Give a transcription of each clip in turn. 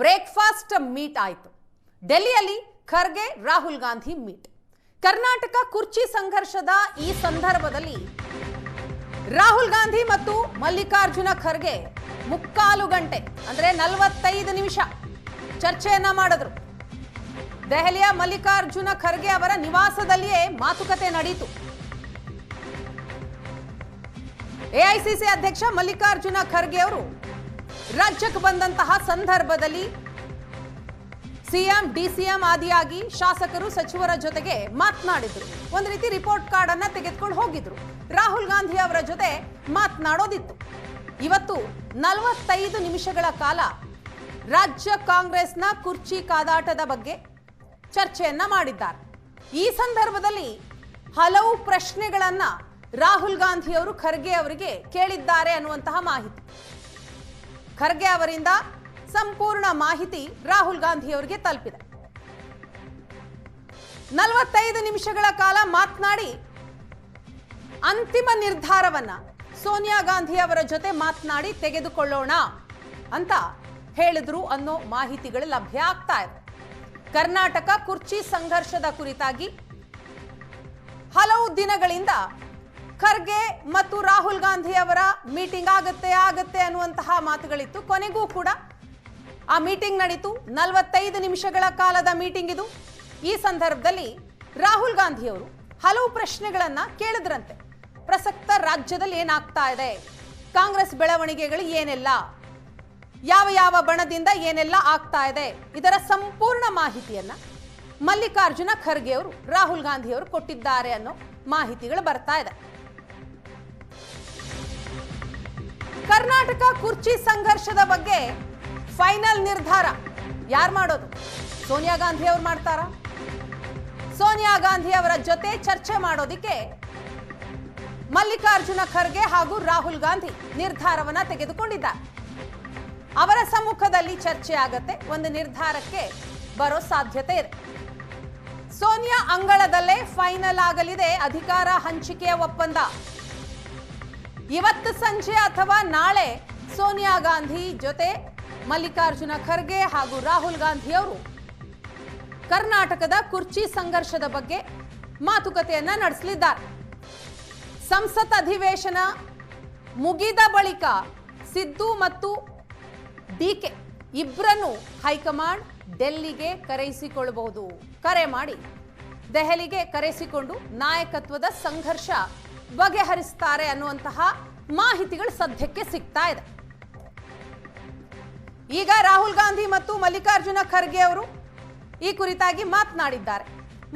Breakfast meet ಆಯಿತು. ಡೆಲ್ಲಿಯಲ್ಲಿ Kharge Rahul Gandhi meet. Karnataka ಕುರ್ಚಿ ಸಂಘರ್ಷದ ಈ ಸಂದರ್ಭದಲ್ಲಿ ರಾಹುಲ್ ಗಾಂಧಿ ಮತ್ತು ಮಲ್ಲಿಕಾರ್ಜುನ ಖರ್ಗೆ ಮುಕ್ಕಾಲು ಗಂಟೆ, ಅಂದ್ರೆ ನಲವತ್ತೈದು ನಿಮಿಷ ಚರ್ಚೆಯನ್ನ ಮಾಡಿದ್ರು. ದೆಹಲಿಯ ಮಲ್ಲಿಕಾರ್ಜುನ ಖರ್ಗೆ ಅವರ ನಿವಾಸದಲ್ಲಿಯೇ ಮಾತುಕತೆ ನಡೆಯಿತು ಎಐಸಿಸಿ ಅಧ್ಯಕ್ಷ ಮಲ್ಲಿಕಾರ್ಜುನ ಖರ್ಗೆ ಅವರು ರಾಜ್ಯಕ್ಕೆ ಬಂದಂತಹ ಸಂದರ್ಭದಲ್ಲಿ ಸಿಎಂ, ಡಿಸಿಎಂ ಆದಿಯಾಗಿ ಶಾಸಕರು, ಸಚಿವರ ಜೊತೆಗೆ ಮಾತನಾಡಿದ್ರು. ಒಂದು ರೀತಿ ರಿಪೋರ್ಟ್ ಕಾರ್ಡ್ ಅನ್ನ ತೆಗೆದುಕೊಂಡು ಹೋಗಿದ್ರು. ರಾಹುಲ್ ಗಾಂಧಿ ಅವರ ಜೊತೆ ಮಾತನಾಡೋದಿತ್ತು. ಇವತ್ತು ನಲವತ್ತೈದು ನಿಮಿಷಗಳ ಕಾಲ ರಾಜ್ಯ ಕಾಂಗ್ರೆಸ್ನ ಕುರ್ಚಿ ಕಾದಾಟದ ಬಗ್ಗೆ ಚರ್ಚೆಯನ್ನ ಮಾಡಿದ್ದಾರೆ. ಈ ಸಂದರ್ಭದಲ್ಲಿ ಹಲವು ಪ್ರಶ್ನೆಗಳನ್ನ ರಾಹುಲ್ ಗಾಂಧಿ ಅವರು ಖರ್ಗೆ ಅವರಿಗೆ ಕೇಳಿದ್ದಾರೆ ಅನ್ನುವಂತಹ ಮಾಹಿತಿ. ಖರ್ಗೆ ಅವರಿಂದ ಸಂಪೂರ್ಣ ಮಾಹಿತಿ ರಾಹುಲ್ ಗಾಂಧಿ ಅವರಿಗೆ ತಲುಪಿದೆ. ನಲವತ್ತೈದು ನಿಮಿಷಗಳ ಕಾಲ ಮಾತನಾಡಿ ಅಂತಿಮ ನಿರ್ಧಾರವನ್ನ ಸೋನಿಯಾ ಗಾಂಧಿ ಅವರ ಜೊತೆ ಮಾತನಾಡಿ ತೆಗೆದುಕೊಳ್ಳೋಣ ಅಂತ ಹೇಳಿದ್ರು ಅನ್ನೋ ಮಾಹಿತಿಗಳು ಲಭ್ಯ ಆಗ್ತಾ ಇದೆ. ಕರ್ನಾಟಕ ಕುರ್ಚಿ ಸಂಘರ್ಷದ ಕುರಿತಾಗಿ ಹಲವು ದಿನಗಳಿಂದ ಖರ್ಗೆ ಮತ್ತು ರಾಹುಲ್ ಗಾಂಧಿ ಅವರ ಮೀಟಿಂಗ್ ಆಗತ್ತೆ ಆಗತ್ತೆ ಅನ್ನುವಂತಹ ಮಾತುಗಳಿತ್ತು. ಕೊನೆಗೂ ಕೂಡ ಆ ಮೀಟಿಂಗ್ ನಡೀತು. ನಲವತ್ತೈದು ನಿಮಿಷಗಳ ಕಾಲದ ಮೀಟಿಂಗ್ ಇದು. ಈ ಸಂದರ್ಭದಲ್ಲಿ ರಾಹುಲ್ ಗಾಂಧಿ ಅವರು ಹಲವು ಪ್ರಶ್ನೆಗಳನ್ನ ಕೇಳಿದ್ರಂತೆ. ಪ್ರಸಕ್ತ ರಾಜ್ಯದಲ್ಲಿ ಏನಾಗ್ತಾ ಇದೆ? ಕಾಂಗ್ರೆಸ್ ಬೆಳವಣಿಗೆಗಳು ಏನೆಲ್ಲ? ಯಾವ ಯಾವ ಬಣದಿಂದ ಏನೆಲ್ಲ ಆಗ್ತಾ ಇದೆ? ಇದರ ಸಂಪೂರ್ಣ ಮಾಹಿತಿಯನ್ನ ಮಲ್ಲಿಕಾರ್ಜುನ ಖರ್ಗೆ ಅವರು, ರಾಹುಲ್ ಗಾಂಧಿ ಅವರು ಕೊಟ್ಟಿದ್ದಾರೆ ಅನ್ನೋ ಮಾಹಿತಿಗಳು ಬರ್ತಾ ಇದೆ. ಕರ್ನಾಟಕ ಕುರ್ಚಿ ಸಂಘರ್ಷದ ಬಗ್ಗೆ ಫೈನಲ್ ನಿರ್ಧಾರ. ಯಾರು ಮಾಡೋದು? ಸೋನಿಯಾ ಗಾಂಧಿ ಅವರು ಮಾಡ್ತಾರಾ? ಸೋನಿಯಾ ಗಾಂಧಿ ಅವರ ಜೊತೆ ಚರ್ಚೆ ಮಾಡೋದಿಕ್ಕೆ ಮಲ್ಲಿಕಾರ್ಜುನ ಖರ್ಗೆ ಹಾಗೂ ರಾಹುಲ್ ಗಾಂಧಿ ನಿರ್ಧಾರವನ್ನ ತೆಗೆದುಕೊಂಡಿದ್ದಾರೆ. ಅವರ ಸಮ್ಮುಖದಲ್ಲಿ ಚರ್ಚೆ ಆಗತ್ತೆ, ಒಂದು ನಿರ್ಧಾರಕ್ಕೆ ಬರೋ ಸಾಧ್ಯತೆ ಇದೆ. ಸೋನಿಯಾ ಅಂಗಳದಲ್ಲೇ ಫೈನಲ್ ಆಗಲಿದೆ ಅಧಿಕಾರ ಹಂಚಿಕೆಯ ಒಪ್ಪಂದ. ಇವತ್ತು ಸಂಜೆ ಅಥವಾ ನಾಳೆ ಸೋನಿಯಾ ಗಾಂಧಿ ಜೊತೆ ಮಲ್ಲಿಕಾರ್ಜುನ ಖರ್ಗೆ ಹಾಗೂ ರಾಹುಲ್ ಗಾಂಧಿ ಅವರು ಕರ್ನಾಟಕದ ಕುರ್ಚಿ ಸಂಘರ್ಷದ ಬಗ್ಗೆ ಮಾತುಕತೆಯನ್ನ ನಡೆಸಲಿದ್ದಾರೆ. ಸಂಸತ್ ಅಧಿವೇಶನ ಮುಗಿದ ಬಳಿಕ ಸಿದ್ದು ಮತ್ತು ಡಿಕೆ ಇಬ್ಬರನ್ನು ಹೈಕಮಾಂಡ್ ಡೆಲ್ಲಿಗೆ ಕರೆಯಿಸಿಕೊಳ್ಳಬಹುದು. ಕರೆ ಮಾಡಿ. ದೆಹಲಿಗೆ ಕರೆಸಿಕೊಂಡು ನಾಯಕತ್ವದ ಸಂಘರ್ಷ ಬಗೆಹರಿಸ್ತಾರೆ ಅನ್ನುವಂತಹ ಮಾಹಿತಿಗಳು ಸದ್ಯಕ್ಕೆ ಸಿಗ್ತಾ ಇದೆ. ಈಗ ರಾಹುಲ್ ಗಾಂಧಿ ಮತ್ತು ಮಲ್ಲಿಕಾರ್ಜುನ ಖರ್ಗೆ ಅವರು ಈ ಕುರಿತಾಗಿ ಮಾತನಾಡಿದ್ದಾರೆ.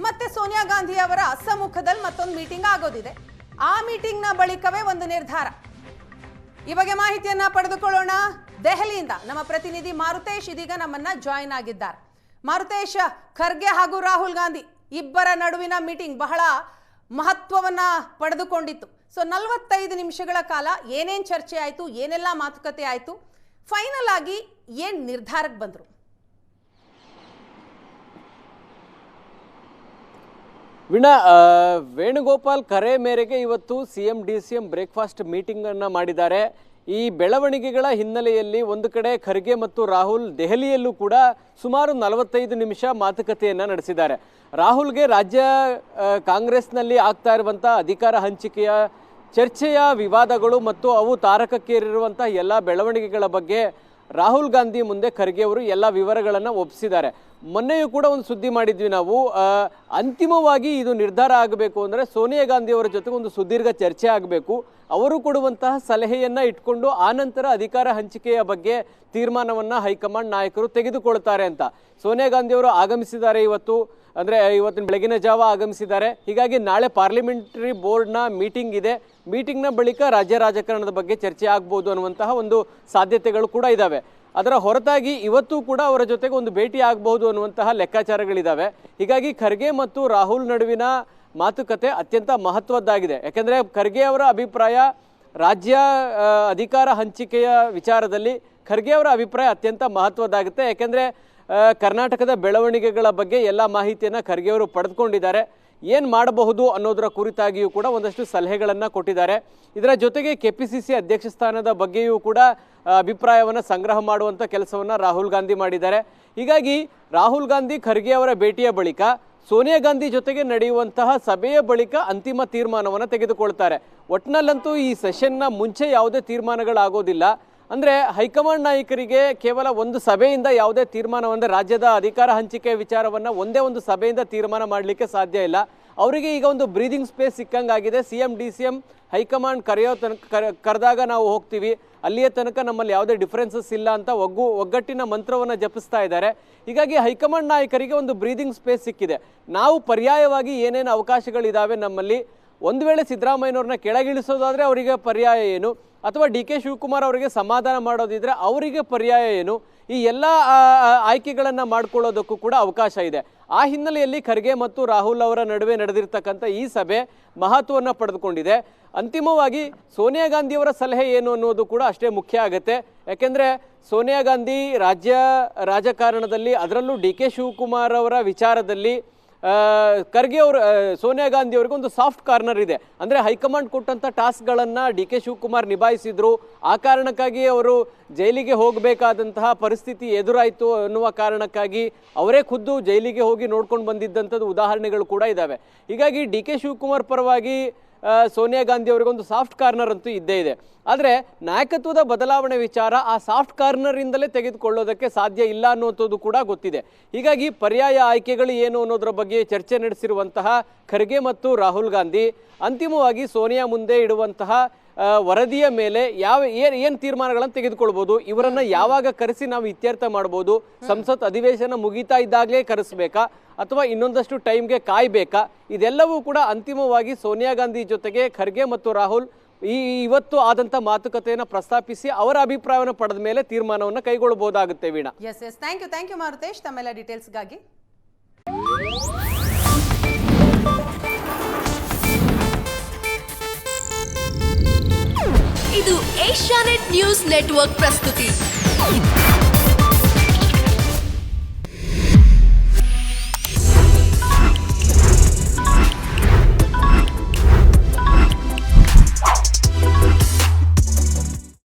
ಮತ್ತೆ ಸೋನಿಯಾ ಗಾಂಧಿ ಅವರ ಸಮ್ಮುಖದಲ್ಲಿ ಮತ್ತೊಂದು ಮೀಟಿಂಗ್ ಆಗೋದಿದೆ. ಆ ಮೀಟಿಂಗ್ನ ಬಳಿಕವೇ ಒಂದು ನಿರ್ಧಾರ. ಈ ಬಗ್ಗೆ ಮಾಹಿತಿಯನ್ನ ಪಡೆದುಕೊಳ್ಳೋಣ. ದೆಹಲಿಯಿಂದ ನಮ್ಮ ಪ್ರತಿನಿಧಿ ಮಾರುತೇಶ್ ಇದೀಗ ನಮ್ಮನ್ನ ಜಾಯಿನ್ ಆಗಿದ್ದಾರೆ. ಮಾರುತೇಶ್, ಖರ್ಗೆ ಹಾಗೂ ರಾಹುಲ್ ಗಾಂಧಿ ಇಬ್ಬರ ನಡುವಿನ ಮೀಟಿಂಗ್ ಬಹಳ ಮಹತ್ವವನ್ನ ಪಡೆದುಕೊಂಡಿತ್ತು. ಸೊ ನಲವತ್ತೈದು ನಿಮಿಷಗಳ ಕಾಲ ಏನೇನು ಚರ್ಚೆ ಆಯಿತು, ಏನೆಲ್ಲ ಮಾತುಕತೆ ಆಯಿತು ಫೈನಲ್ ಆಗಿ ಏನ್ ನಿರ್ಧಾರಕ್ಕೆ ಬಂದರು? ವೀಣಾ ವೇಣುಗೋಪಾಲ್ ಕರೆ ಮೇರೆಗೆ ಇವತ್ತು C M D C M breakfast ಮೀಟಿಂಗನ್ನು ಮಾಡಿದ್ದಾರೆ. ಈ ಬೆಳವಣಿಗೆಗಳ ಹಿನ್ನೆಲೆಯಲ್ಲಿ ಒಂದು ಕಡೆ ಖರ್ಗೆ ಮತ್ತು ರಾಹುಲ್ ದೆಹಲಿಯಲ್ಲೂ ಕೂಡ ಸುಮಾರು ನಲವತ್ತೈದು ನಿಮಿಷ ಮಾತುಕತೆಯನ್ನ ನಡೆಸಿದ್ದಾರೆ. ರಾಹುಲ್ಗೆ ರಾಜ್ಯ ಕಾಂಗ್ರೆಸ್ನಲ್ಲಿ ಆಗ್ತಾ ಇರುವಂಥ ಅಧಿಕಾರ ಹಂಚಿಕೆಯ ಚರ್ಚೆಯ ವಿವಾದಗಳು ಮತ್ತು ಅವು ತಾರಕಕ್ಕೇರಿರುವಂಥ ಎಲ್ಲ ಬೆಳವಣಿಗೆಗಳ ಬಗ್ಗೆ ರಾಹುಲ್ ಗಾಂಧಿ ಮುಂದೆ ಖರ್ಗೆ ಅವರು ಎಲ್ಲ ವಿವರಗಳನ್ನು ಒಪ್ಪಿಸಿದ್ದಾರೆ ಮೊನ್ನೆಯೂ ಕೂಡ ಒಂದು ಸುದ್ದಿ ಮಾಡಿದ್ವಿ ನಾವು. ಅಂತಿಮವಾಗಿ ಇದು ನಿರ್ಧಾರ ಆಗಬೇಕು ಅಂದರೆ ಸೋನಿಯಾ ಗಾಂಧಿ ಅವರ ಜೊತೆ ಒಂದು ಸುದೀರ್ಘ ಚರ್ಚೆ ಆಗಬೇಕು. ಅವರು ಕೊಡುವಂತಹ ಸಲಹೆಯನ್ನ ಇಟ್ಕೊಂಡು ಆನಂತರ ಅಧಿಕಾರ ಹಂಚಿಕೆಯ ಬಗ್ಗೆ ತೀರ್ಮಾನವನ್ನು ಹೈಕಮಾಂಡ್ ನಾಯಕರು ತೆಗೆದುಕೊಳ್ತಾರೆ ಅಂತ. ಸೋನಿಯಾ ಗಾಂಧಿ ಅವರು ಆಗಮಿಸಿದ್ದಾರೆ ಇವತ್ತು. ಅಂದ್ರೆ ಇವತ್ತಿನ ಬೆಳಗಿನ ಜಾವ ಆಗಮಿಸಿದ್ದಾರೆ. ಹೀಗಾಗಿ ನಾಳೆ ಪಾರ್ಲಿಮೆಂಟರಿ ಬೋರ್ಡ್ನ ಮೀಟಿಂಗ್ ಇದೆ. ಮೀಟಿಂಗ್ನ ಬಳಿಕ ರಾಜ್ಯ ರಾಜಕಾರಣದ ಬಗ್ಗೆ ಚರ್ಚೆ ಆಗ್ಬೋದು ಅನ್ನುವಂತಹ ಒಂದು ಸಾಧ್ಯತೆಗಳು ಕೂಡ ಇದ್ದಾವೆ ಅದರ ಹೊರತಾಗಿ ಇವತ್ತು ಕೂಡ ಅವರ ಜೊತೆಗೆ ಒಂದು ಭೇಟಿ ಆಗಬಹುದು ಅನ್ನುವಂತಹ ಲೆಕ್ಕಾಚಾರಗಳಿದ್ದಾವೆ ಹೀಗಾಗಿ ಖರ್ಗೆ ಮತ್ತು ರಾಹುಲ್ ನಡುವಿನ ಮಾತುಕತೆ ಅತ್ಯಂತ ಮಹತ್ವದ್ದಾಗಿದೆ. ಯಾಕೆಂದರೆ ಖರ್ಗೆ ಅವರ ಅಭಿಪ್ರಾಯ ರಾಜ್ಯ ಅಧಿಕಾರ ಹಂಚಿಕೆಯ ವಿಚಾರದಲ್ಲಿ ಖರ್ಗೆ ಅವರ ಅಭಿಪ್ರಾಯ ಅತ್ಯಂತ ಮಹತ್ವದ್ದಾಗುತ್ತೆ. ಯಾಕೆಂದರೆ ಕರ್ನಾಟಕದ ಬೆಳವಣಿಗೆಗಳ ಬಗ್ಗೆ ಎಲ್ಲ ಮಾಹಿತಿಯನ್ನು ಖರ್ಗೆ ಅವರು ಪಡೆದುಕೊಂಡಿದ್ದಾರೆ. ಏನು ಮಾಡಬಹುದು ಅನ್ನೋದರ ಕುರಿತಾಗಿಯೂ ಕೂಡ ಒಂದಷ್ಟು ಸಲಹೆಗಳನ್ನು ಕೊಟ್ಟಿದ್ದಾರೆ. ಇದರ ಜೊತೆಗೆ ಕೆ ಅಧ್ಯಕ್ಷ ಸ್ಥಾನದ ಬಗ್ಗೆಯೂ ಕೂಡ ಅಭಿಪ್ರಾಯವನ್ನು ಸಂಗ್ರಹ ಮಾಡುವಂಥ ಕೆಲಸವನ್ನು ರಾಹುಲ್ ಗಾಂಧಿ ಮಾಡಿದ್ದಾರೆ. ಹೀಗಾಗಿ ರಾಹುಲ್ ಗಾಂಧಿ ಖರ್ಗೆ ಅವರ ಭೇಟಿಯ ಬಳಿಕ, ಸೋನಿಯಾ ಗಾಂಧಿ ಜೊತೆಗೆ ನಡೆಯುವಂತಹ ಸಭೆಯ ಬಳಿಕ ಅಂತಿಮ ತೀರ್ಮಾನವನ್ನು ತೆಗೆದುಕೊಳ್ತಾರೆ. ಒಟ್ನಲ್ಲಂತೂ ಈ ಸೆಷನ್ನ ಮುಂಚೆ ಯಾವುದೇ ತೀರ್ಮಾನಗಳಾಗೋದಿಲ್ಲ. ಅಂದ್ರೆ ಹೈಕಮಾಂಡ್ ನಾಯಕರಿಗೆ ಕೇವಲ ಒಂದು ಸಭೆಯಿಂದ ಯಾವುದೇ ತೀರ್ಮಾನ, ಅಂದ್ರೆ ರಾಜ್ಯದ ಅಧಿಕಾರ ಹಂಚಿಕೆ ವಿಚಾರವನ್ನ ಒಂದೇ ಒಂದು ಸಭೆಯಿಂದ ತೀರ್ಮಾನ ಮಾಡಲಿಕ್ಕೆ ಸಾಧ್ಯ ಇಲ್ಲ. ಅವರಿಗೆ ಈಗ ಒಂದು breathing space ಸಿಕ್ಕಂಗಾಗಿದೆ. C M D C M high command ಕರೆಯೋ ತನಕ, ಕರೆ- ಕರೆದಾಗ ನಾವು ಹೋಗ್ತೀವಿ. ಅಲ್ಲಿಯ ತನಕ ನಮ್ಮಲ್ಲಿ ಯಾವುದೇ ಡಿಫ್ರೆನ್ಸಸ್ ಇಲ್ಲ ಅಂತ ಒಗ್ಗು, ಒಗ್ಗಟ್ಟಿನ ಮಂತ್ರವನ್ನು ಜಪಿಸ್ತಾ ಇದ್ದಾರೆ. ಹೀಗಾಗಿ ಹೈಕಮಾಂಡ್ ನಾಯಕರಿಗೆ ಒಂದು ಬ್ರೀದಿಂಗ್ ಸ್ಪೇಸ್ ಸಿಕ್ಕಿದೆ. ನಾವು ಪರ್ಯಾಯವಾಗಿ ಏನೇನು ಅವಕಾಶಗಳಿದ್ದಾವೆ ನಮ್ಮಲ್ಲಿ? ಒಂದು ವೇಳೆ ಸಿದ್ದರಾಮಯ್ಯನವ್ರನ್ನ ಕೆಳಗಿಳಿಸೋದಾದರೆ ಅವರಿಗೆ ಪರ್ಯಾಯ ಏನು? ಅಥವಾ ಡಿ ಕೆ ಶಿವಕುಮಾರ್ ಅವರಿಗೆ ಸಮಾಧಾನ ಮಾಡೋದಿದ್ರೆ ಅವರಿಗೆ ಪರ್ಯಾಯ ಏನು? ಈ ಎಲ್ಲ ಆಯ್ಕೆಗಳನ್ನು ಮಾಡ್ಕೊಳ್ಳೋದಕ್ಕೂ ಕೂಡ ಅವಕಾಶ ಇದೆ. ಆ ಹಿನ್ನೆಲೆಯಲ್ಲಿ ಖರ್ಗೆ ಮತ್ತು ರಾಹುಲ್ ಅವರ ನಡುವೆ ನಡೆದಿರ್ತಕ್ಕಂಥ ಈ ಸಭೆ ಮಹತ್ವವನ್ನು ಪಡೆದುಕೊಂಡಿದೆ. ಅಂತಿಮವಾಗಿ ಸೋನಿಯಾ ಗಾಂಧಿಯವರ ಸಲಹೆ ಏನು ಅನ್ನೋದು ಕೂಡ ಅಷ್ಟೇ ಮುಖ್ಯ ಆಗುತ್ತೆ. ಯಾಕೆಂದರೆ ಸೋನಿಯಾ ಗಾಂಧಿ ರಾಜ್ಯ, ರಾಜಕಾರಣದಲ್ಲಿ ಅದರಲ್ಲೂ ಡಿ ಕೆ ಶಿವಕುಮಾರ್ ಅವರ ವಿಚಾರದಲ್ಲಿ ಖರ್ಗೆ ಅವರು ಸೋನಿಯಾ ಗಾಂಧಿ ಅವರಿಗೆ ಒಂದು ಸಾಫ್ಟ್ ಕಾರ್ನರ್ ಇದೆ. ಅಂದ್ರೆ ಹೈಕಮಾಂಡ್ ಕೊಟ್ಟಂತ ಟಾಸ್ಕ್ಗಳನ್ನು ಡಿ ಕೆ ಶಿವಕುಮಾರ್ ನಿಭಾಯಿಸಿದ್ರು. ಆ ಕಾರಣಕ್ಕಾಗಿ ಅವರು ಜೈಲಿಗೆ ಹೋಗಬೇಕಾದಂತಹ ಪರಿಸ್ಥಿತಿ ಎದುರಾಯಿತು ಅನ್ನುವ ಕಾರಣಕ್ಕಾಗಿ ಅವರೇ ಖುದ್ದು ಜೈಲಿಗೆ ಹೋಗಿ ನೋಡ್ಕೊಂಡು ಬಂದಿದ್ದಂಥದ್ದು ಉದಾಹರಣೆಗಳು ಕೂಡ ಇದ್ದಾವೆ ಹೀಗಾಗಿ ಡಿ ಕೆ ಶಿವಕುಮಾರ್ ಪರವಾಗಿ ಸೋನಿಯಾ ಗಾಂಧಿ ಅವರಿಗೊಂದು ಸಾಫ್ಟ್ ಕಾರ್ನರ್ ಅಂತೂ ಇದ್ದೇ ಇದೆ. ಆದರೆ ನಾಯಕತ್ವದ ಬದಲಾವಣೆ ವಿಚಾರ ಆ ಸಾಫ್ಟ್ ಕಾರ್ನರಿಂದಲೇ ತೆಗೆದುಕೊಳ್ಳೋದಕ್ಕೆ ಸಾಧ್ಯ ಇಲ್ಲ ಅನ್ನುವಂಥದ್ದು ಕೂಡ ಗೊತ್ತಿದೆ. ಹೀಗಾಗಿ ಪರ್ಯಾಯ ಆಯ್ಕೆಗಳು ಏನು ಅನ್ನೋದರ ಬಗ್ಗೆ ಚರ್ಚೆ ನಡೆಸಿರುವಂತಹ ಖರ್ಗೆ ಮತ್ತು ರಾಹುಲ್ ಗಾಂಧಿ, ಅಂತಿಮವಾಗಿ ಸೋನಿಯಾ ಮುಂದೆ ಇಡುವಂತಹ ವರದಿಯ ಮೇಲೆ ಯಾವ, ಏನ್ ಏನ್ ತೀರ್ಮಾನಗಳನ್ನು ತೆಗೆದುಕೊಳ್ಬೋದು, ಇವರನ್ನ ಯಾವಾಗ ಕರೆಸಿ ನಾವು ಇತ್ಯರ್ಥ ಮಾಡ್ಬೋದು, ಸಂಸತ್ ಅಧಿವೇಶನ ಮುಗಿತಾ ಇದ್ದಾಗಲೇ ಕರೆಸ್ಬೇಕಾ ಅಥವಾ ಇನ್ನೊಂದಷ್ಟು ಟೈಮ್ಗೆ ಕಾಯಬೇಕಾ? ಇದೆಲ್ಲವೂ ಕೂಡ ಅಂತಿಮವಾಗಿ ಸೋನಿಯಾ ಗಾಂಧಿ ಜೊತೆಗೆ ಖರ್ಗೆ ಮತ್ತು ರಾಹುಲ್ ಈ ಇವತ್ತು ಆದಂತ ಮಾತುಕತೆಯನ್ನು ಪ್ರಸ್ತಾಪಿಸಿ ಅವರ ಅಭಿಪ್ರಾಯವನ್ನು ಪಡೆದ ಮೇಲೆ ತೀರ್ಮಾನವನ್ನು ಕೈಗೊಳ್ಳಬಹುದಾಗುತ್ತೆ Veena. Yes yes thank you thank you Marutesh ತಮ್ಮೆಲ್ಲ ಡೀಟೇಲ್ಸ್ಗಾಗಿ ಇದು ಏಷ್ಯಾನೆಟ್ ನ್ಯೂಸ್ ನೆಟ್ವರ್ಕ್ ಪ್ರಸ್ತುತಿ.